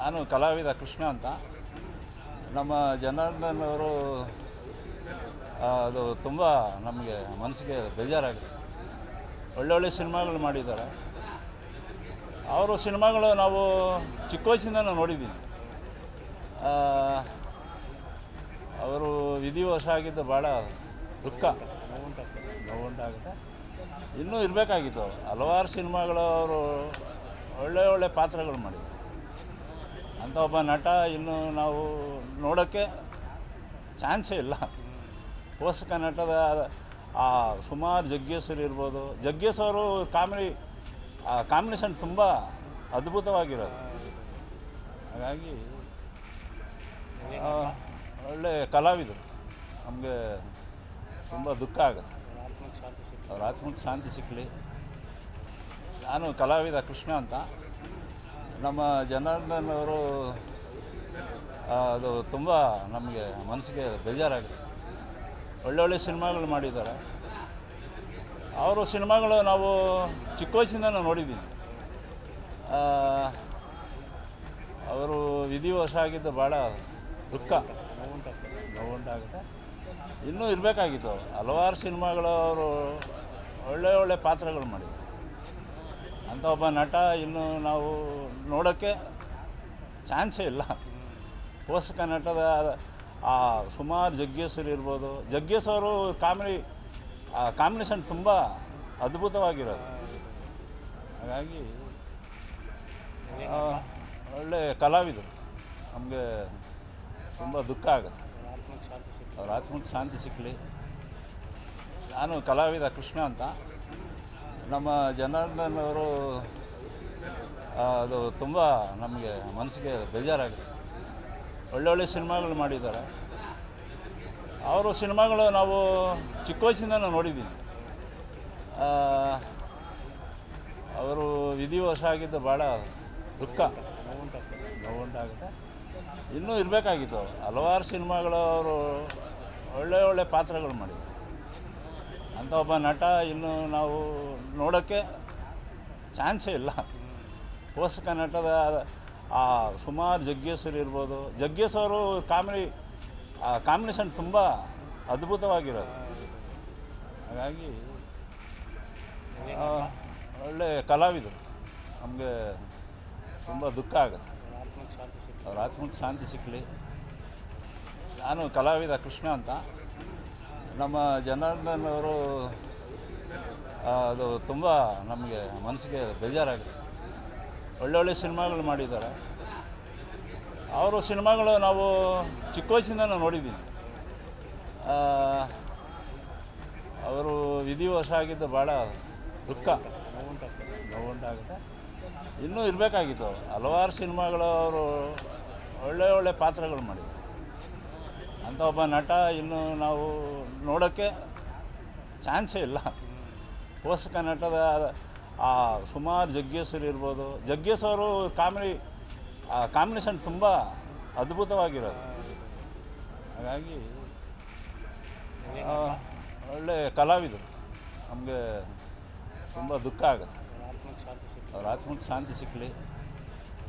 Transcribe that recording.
ನಾನು ಕಲಾವಿದ ಕೃಷ್ಣ ಅಂತ. ನಮ್ಮ ಜನಾರ್ದನ್ ಅವರು ಅದು ತುಂಬ ನಮಗೆ ಮನಸ್ಸಿಗೆ ಬೇಜಾರಾಗಿದೆ ಒಳ್ಳೊಳ್ಳೆ ಸಿನಿಮಾಗಳು ಮಾಡಿದ್ದಾರೆ. ಅವರು ಸಿನಿಮಾಗಳು ನಾವು ಚಿಕ್ಕ ವಯಸ್ಸಿಂದ ನೋಡಿದ್ದೀವಿ ಅವರು ವಿಧಿವಶ ಆಗಿದ್ದು ಭಾಳ ದುಃಖ. ನೋವುಂಟಾಗುತ್ತೆ. ಇನ್ನೂ ಇರಬೇಕಾಗಿತ್ತು. ಹಲವಾರು ಸಿನಿಮಾಗಳು ಅವರು ಒಳ್ಳೆ ಒಳ್ಳೆ ಪಾತ್ರಗಳು ಮಾಡಿದ್ದಾರೆ. ಅಂಥ ಒಬ್ಬ ನಟ ಇನ್ನು ನಾವು ನೋಡೋಕ್ಕೆ ಚಾನ್ಸೇ ಇಲ್ಲ. ಪೋಷಕ ನಟದ ಆ ಸುಮಾರು ಜಗ್ಗೇಶ್ವರಿ ಇರ್ಬೋದು. ಜಗ್ಗೇಶ್ ಅವರು ಕಾಮಿಡಿ ಕಾಂಬಿನೇಷನ್ ತುಂಬ ಅದ್ಭುತವಾಗಿರೋದು. ಹಾಗಾಗಿ ಒಳ್ಳೆ ಕಲಾವಿದರು. ನಮಗೆ ತುಂಬ ದುಃಖ ಆಗುತ್ತೆ. ಅವ್ರ ಆತ್ಮಕ್ಕೆ ಶಾಂತಿ ಸಿಕ್ಕಲಿ ನಾನು ಕಲಾವಿದ ಕೃಷ್ಣ ಅಂತ. ನಮ್ಮ ಜನಾರ್ದನ್ ಅವರು ಅದು ತುಂಬ ನಮಗೆ ಮನಸ್ಸಿಗೆ ಬೇಜಾರಾಗಿದೆ ಒಳ್ಳೊಳ್ಳೆ ಸಿನಿಮಾಗಳು ಮಾಡಿದ್ದಾರೆ. ಅವರು ಸಿನಿಮಾಗಳು ನಾವು ಚಿಕ್ಕ ವಯಸ್ಸಿಂದ ನೋಡಿದ್ದೀವಿ ಅವರು ವಿಧಿವಶ ಆಗಿದ್ದು ಭಾಳ ದುಃಖ. ನೋವುಂಟಾಗುತ್ತೆ. ಇನ್ನೂ ಇರಬೇಕಾಗಿತ್ತು. ಹಲವಾರು ಸಿನಿಮಾಗಳು ಅವರು ಒಳ್ಳೆ ಒಳ್ಳೆ ಪಾತ್ರಗಳು ಮಾಡಿದ್ದಾರೆ. ಅಂಥ ಒಬ್ಬ ನಟ ಇನ್ನು ನಾವು ನೋಡೋಕ್ಕೆ ಚಾನ್ಸೇ ಇಲ್ಲ. ಪೋಷಕ ನಟದ ಆ ಸುಮಾರು ಜಗ್ಗೇಶ್ವರಿ ಇರ್ಬೋದು. ಜಗ್ಗೇಶ್ ಅವರು ಕಾಮಿಡಿ ಕಾಂಬಿನೇಷನ್ ತುಂಬ ಅದ್ಭುತವಾಗಿರೋದು. ಹಾಗಾಗಿ ಒಳ್ಳೆ ಕಲಾವಿದರು. ನಮಗೆ ತುಂಬ ದುಃಖ ಆಗುತ್ತೆ. ಅವ್ರ ಆತ್ಮಕ್ಕೆ ಶಾಂತಿ ಸಿಕ್ಕಲಿ ನಾನು ಕಲಾವಿದ ಕೃಷ್ಣ ಅಂತ. ನಮ್ಮ ಜನಾರ್ದನ್ ಅವರು ಅದು ತುಂಬ ನಮಗೆ ಮನಸ್ಸಿಗೆ ಬೇಜಾರಾಗಿದೆ ಒಳ್ಳೊಳ್ಳೆ ಸಿನಿಮಾಗಳು ಮಾಡಿದ್ದಾರೆ. ಅವರು ಸಿನಿಮಾಗಳು ನಾವು ಚಿಕ್ಕ ವಯಸ್ಸಿಂದ ನೋಡಿದ್ದೀವಿ ಆ, ಅವರು ವಿಧಿವಶ ಆಗಿದ್ದು ಭಾಳ ದುಃಖ. ನೋವುಂಟಾಗುತ್ತೆ ಇನ್ನೂ ಇರಬೇಕಾಗಿತ್ತು. ಹಲವಾರು ಸಿನಿಮಾಗಳು ಅವರು ಒಳ್ಳೆ ಒಳ್ಳೆ ಪಾತ್ರಗಳು ಮಾಡಿದ್ದಾರೆ. ಅಂಥ ಒಬ್ಬ ನಟ ಇನ್ನು ನಾವು ನೋಡೋಕ್ಕೆ ಚಾನ್ಸೇ ಇಲ್ಲ. ಪೋಷಕ ನಟದ ಆ ಸುಮಾರು ಜಗ್ಗೇಶ್ವರಿ ಇರ್ಬೋದು. ಜಗ್ಗೇಶ್ ಅವರು ಕಾಮಿಡಿ ಕಾಂಬಿನೇಷನ್ ತುಂಬ ಅದ್ಭುತವಾಗಿರೋದು. ಹಾಗಾಗಿ ಒಳ್ಳೆ ಕಲಾವಿದರು. ನಮಗೆ ತುಂಬ ದುಃಖ ಆಗುತ್ತೆ. ಅವ್ರ ಆತ್ಮಕ್ಕೆ ಶಾಂತಿ ಸಿಕ್ಕಲಿ ನಾನು ಕಲಾವಿದ ಕೃಷ್ಣ ಅಂತ. ನಮ್ಮ ಜನಾರ್ದನ್ ಅವರು ಅದು ತುಂಬ ನಮಗೆ ಮನಸ್ಸಿಗೆ ಬೇಜಾರಾಗಿದೆ. ಒಳ್ಳೊಳ್ಳೆ ಸಿನಿಮಾಗಳು ಮಾಡಿದ್ದಾರೆ. ಅವರು ಸಿನಿಮಾಗಳು ನಾವು ಚಿಕ್ಕ ವಯಸ್ಸಿಂದ ನೋಡಿದ್ದೀವಿ ಆ, ಅವರು ವಿಧಿವಶ ಆಗಿದ್ದು ಭಾಳ ದುಃಖ. ನೋವುಂಟಾಗುತ್ತೆ ಇನ್ನೂ ಇರಬೇಕಾಗಿತ್ತು. ಹಲವಾರು ಸಿನಿಮಾಗಳು ಅವರು ಒಳ್ಳೆ ಒಳ್ಳೆ ಪಾತ್ರಗಳು ಮಾಡಿದ್ದಾರೆ. ಅಂಥ ಒಬ್ಬ ನಟ ಇನ್ನು ನಾವು ನೋಡೋಕ್ಕೆ ಚಾನ್ಸೇ ಇಲ್ಲ. ಪೋಷಕ ನಟದ ಆ ಸುಮಾರು ಜಗ್ಗೇಶ್ವರಿ ಇರ್ಬೋದು. ಜಗ್ಗೇಶ್ ಅವರು ಕಾಮಿಡಿ, ಆ ಕಾಂಬಿನೇಷನ್ ತುಂಬ ಅದ್ಭುತವಾಗಿರೋದು. ಹಾಗಾಗಿ ಒಳ್ಳೆ ಕಲಾವಿದರು. ನಮಗೆ ತುಂಬ ದುಃಖ ಆಗುತ್ತೆ. ಅವ್ರ ಆತ್ಮಕ್ಕೆ ಶಾಂತಿ ಸಿಕ್ಕಲಿ